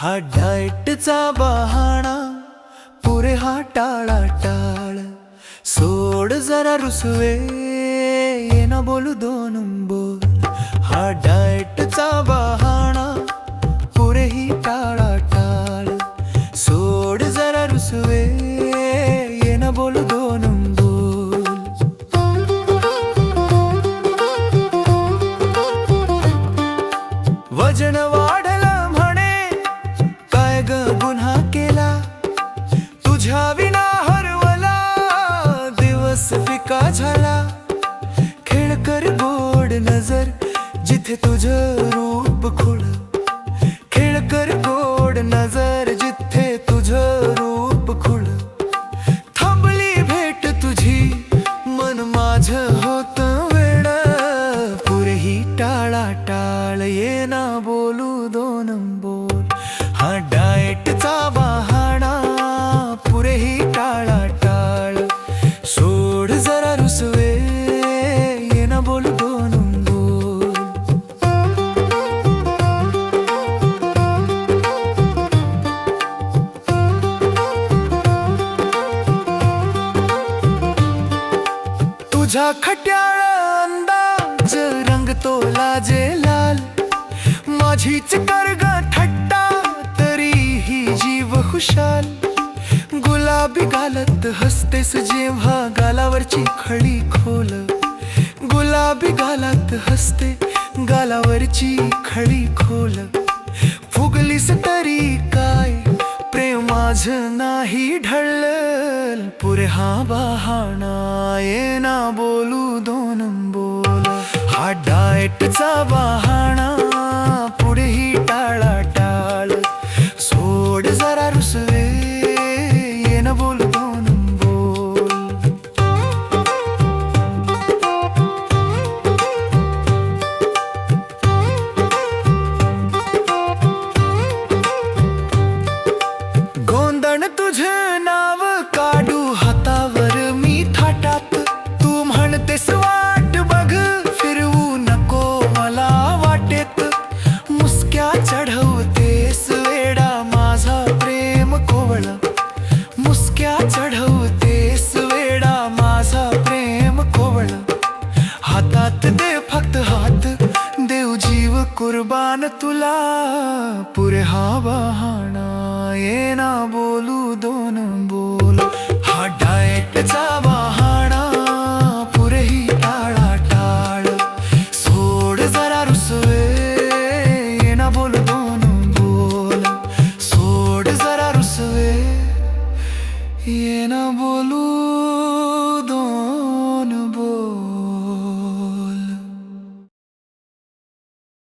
हा डायटचा बहाणा पुरे हा टाळा टाळ सोड जरा रुसवे ये ना बोलू दोन बोल हा डायटचा बहाणा पुरे ही टाळा टाळ सोड जरा रुसवे ये ना बोलू दोन बोल वजन नजर जिथे तुझ रूप खुळ खेळ कर गोड नजर. तुझा खट्याळ अंदाज रंग तो लाजे लाल. माझीच कर्ग थट्टा तरी ही जीव खुशाल गुलाबी गालत हसतेस जेव्हा गालावरची खळी खोल. गुलाबी गालात हसते गालावरची खळी खोल. फुगलीस तरी काय प्रेम माझ नाही ढळल. पुरे हा बहाणा येणार डाएटचा वाहणा हातात दे फक्त हात देव जीव कुर्बान तुला। पुरे हा बहाणा ये ना